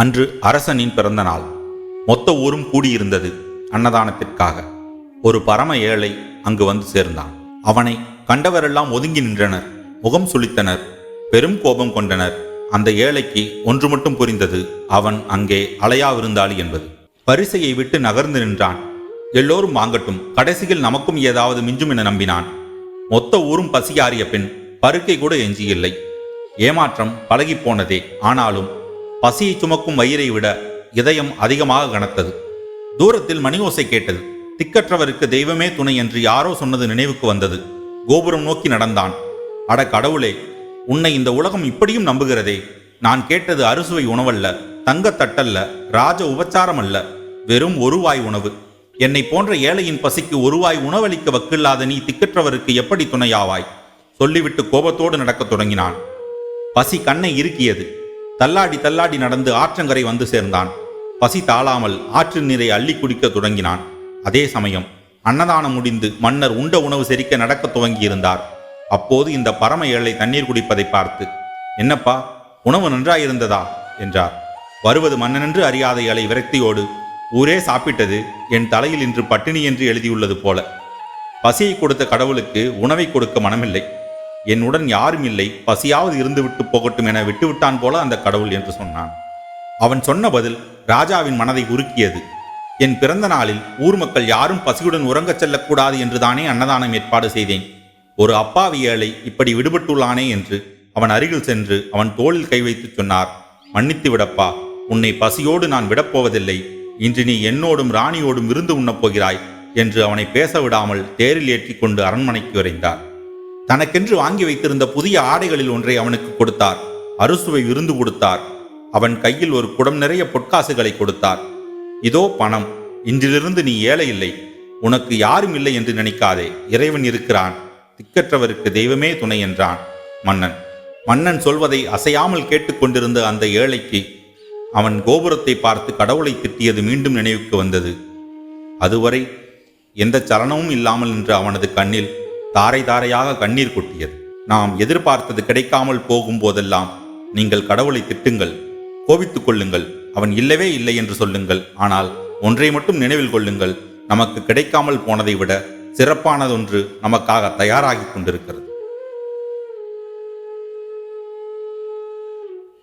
அன்று அரசனின் பிறந்த நாள் மொத்த ஊரும் கூடியிருந்தது அன்னதானத்திற்காக. ஒரு பரம ஏழை அங்கு வந்து சேர்ந்தான். அவனை கண்டவரெல்லாம் ஒதுங்கி நின்றனர் முகம் சுளித்தனர் பெரும் கோபம் கொண்டனர். அந்த ஏழைக்கு ஒன்று மட்டும் புரிந்தது அவன் அங்கே அலையா விருந்தாளி என்பது. பரிசையை விட்டு நகர்ந்து நின்றான். எல்லோரும் வாங்கட்டும் கடைசியில் நமக்கும் ஏதாவது மிஞ்சும் என நம்பினான். மொத்த ஊரும் பசியாறிய பின் பருக்கை கூட எஞ்சியில்லை. ஏமாற்றம் பழகிப் போனதே ஆனாலும் பசியை சுமக்கும் வயிறை விட இதயம் அதிகமாக கனத்தது. தூரத்தில் மணி ஓசை கேட்டது. திக்கற்றவருக்கு தெய்வமே துணை என்று யாரோ சொன்னது நினைவுக்கு வந்தது. கோபுரம் நோக்கி நடந்தான். அட கடவுளே உன்னை இந்த உலகம் இப்படியும் நம்புகிறதே. நான் கேட்டது அறுசுவை உணவல்ல தங்கத்தட்டல்ல ராஜ உபச்சாரம் அல்ல வெறும் ஒருவாய் உணவு. என்னை போன்ற ஏழையின் பசிக்கு ஒருவாய் உணவளிக்க வக்கில்லாத நீ திக்கற்றவருக்கு எப்படி துணையாவாய்? சொல்லிவிட்டு கோபத்தோடு நடக்கத் தொடங்கினான். பசி கண்ணை இறுக்கியது. தள்ளாடி தள்ளாடி நடந்து ஆற்றங்கரை வந்து சேர்ந்தான். பசி தாழாமல் ஆற்று நீரை அள்ளி குடிக்க தொடங்கினான். அதே சமயம் அன்னதானம் முடிந்து மன்னர் உண்ட உணவு செரிக்க நடக்கத் துவங்கியிருந்தார். அப்போது இந்த பரம ஏழை தண்ணீர் குடிப்பதை பார்த்து என்னப்பா உணவு நன்றாயிருந்ததா? என்றார். வருவது மன்னனென்று அறியாத ஏழை விரக்தியோடு ஊரே சாப்பிட்டது என் தலையில் இன்று பட்டினி என்று எழுதியுள்ளது போல. பசியை கொடுத்த கடவுளுக்கு உணவை கொடுக்க மனமில்லை. என்னுடன் யாரும் இல்லை பசியாவது இருந்துவிட்டு போகட்டும் என விட்டுவிட்டான் போல அந்த கடவுள் என்று சொன்னான். அவன் சொன்ன பதில் ராஜாவின் மனதை உருக்கியது. என் பிறந்த நாளில் ஊர் மக்கள் யாரும் பசியுடன் உறங்கச் செல்லக்கூடாது என்றுதானே அன்னதானம் ஏற்பாடு செய்தேன். ஒரு அப்பாவி ஏழை இப்படி விடுபட்டுள்ளானே என்று அவன் அருகில் சென்று அவன் தோளில் கை வைத்துச் சொன்னார் மன்னித்து விடப்பா உன்னை பசியோடு நான் விடப்போவதில்லை. இன்று நீ என்னோடும் ராணியோடும் விருந்து உண்ணப் போகிறாய் என்று அவனை பேச விடாமல் தேரில் ஏற்றிக்கொண்டு அரண்மனைக்கு விரைந்தார். தனக்கென்று வாங்கி வைத்திருந்த புதிய ஆடைகளில் ஒன்றை அவனுக்கு கொடுத்தார். அறுசுவை விருந்து கொடுத்தார். அவன் கையில் ஒரு குடம் நிறைய பொற்காசுகளை கொடுத்தார். இதோ பணம். இன்றிலிருந்து நீ ஏழை இல்லை. உனக்கு யாரும் இல்லை என்று நினைக்காதே. இறைவன் இருக்கிறான். திக்கற்றவருக்கு தெய்வமே துணை என்றான் மன்னன். மன்னன் சொல்வதை அசையாமல் கேட்டுக்கொண்டிருந்த அந்த ஏழைக்கு அவன் கோபுரத்தை பார்த்து கடவுளை திட்டியது மீண்டும் நினைவுக்கு வந்தது. அதுவரை எந்த சலனமும் இல்லாமல் நின்ற அவனது கண்ணில் தாரை தாரையாக கண்ணீர் கொட்டியது. நாம் எதிர்பார்த்தது கிடைக்காமல் போகும் போதெல்லாம் நீங்கள் கடவுளை திட்டுங்கள் கோபித்துக் கொள்ளுங்கள் அவன் இல்லவே இல்லை என்று சொல்லுங்கள். ஆனால் ஒன்றை மட்டும் நினைவில் கொள்ளுங்கள் நமக்கு கிடைக்காமல் போனதை விட சிறப்பானதொன்று நமக்காக தயாராகிக் கொண்டிருக்கிறது.